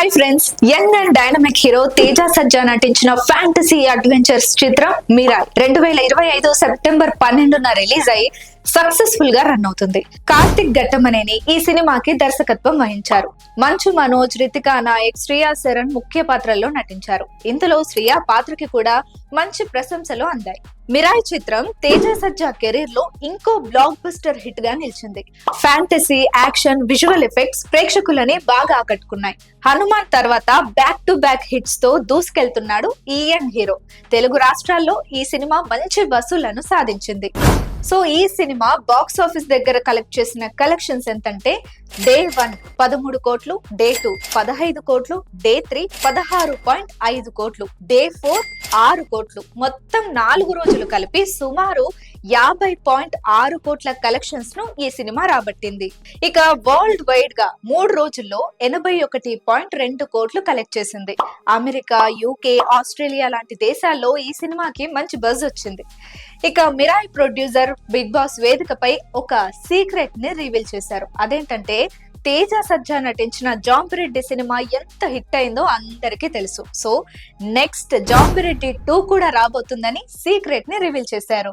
Hi friends young and dynamic hero Teja Sajja నటించిన fantasy adventures చిత్రం మీరా రెండు వేల ఇరవై ఐదు సెప్టెంబర్ పన్నెండున రిలీజ్ అయి సక్సెస్ఫుల్గా రన్ అవుతుంది. కార్తిక్ ఘట్టమనేని ఈ సినిమాకి దర్శకత్వం వహించారు. మంచు మనోజ్ రితికా నాయక్ శ్రియా శరణ్ ముఖ్య పాత్రల్లో నటించారు. ఇందులో శ్రియా పాత్రకి కూడా మంచి ప్రశంసలు అందాయి. మిరాయ్ చిత్రం తేజ సజ్జా కెరీర్లో ఇంకో బ్లాక్ బస్టర్ హిట్గా నిలిచింది. ఫ్యాంటసీ యాక్షన్ విజువల్ ఎఫెక్ట్స్ ప్రేక్షకులని బాగా ఆకట్టుకున్నాయి. హనుమాన్ తర్వాత బ్యాక్ టు బ్యాక్ హిట్స్తో దూసుకెళ్తున్నాడు ఈఎన్ హీరో తెలుగు రాష్ట్రాల్లో ఈ సినిమా మంచి వసూళ్ళను సాధించింది. సో ఈ సినిమా బాక్స్ ఆఫీస్ దగ్గర కలెక్ట్ చేసిన కలెక్షన్స్ ఎంతంటే డే వన్ పదమూడు కోట్లు డే టూ పదహైదు కోట్లు డే త్రీ పదహారు పాయింట్ ఐదు కోట్లు డే ఫోర్ ఆరు కోట్లు. మొత్తం నాలుగు రోజులు కలిపి సుమారు యాభై పాయింట్ ఆరు కోట్ల కలెక్షన్స్ను ఈ సినిమా రాబట్టింది. ఇక వరల్డ్ వైడ్గా మూడు రోజుల్లో ఎనభై ఒకటి పాయింట్ రెండు కోట్లు కలెక్ట్ చేసింది. అమెరికా యూకే ఆస్ట్రేలియా లాంటి దేశాల్లో ఈ సినిమాకి మంచి బజ్ వచ్చింది. ఇక మిరాయ్ ప్రొడ్యూసర్ బిగ్ బాస్ వేదికపై ఒక సీక్రెట్ని రివీల్ చేశారు. అదేంటంటే తేజ సజ్జా నటించిన జాంబిరెడ్డి సినిమా ఎంత హిట్ అయిందో అందరికీ తెలుసు. సో నెక్స్ట్ జాంబిరెడ్డి టూ కూడా రాబోతుందని సీక్రెట్ని రివీల్ చేశారు.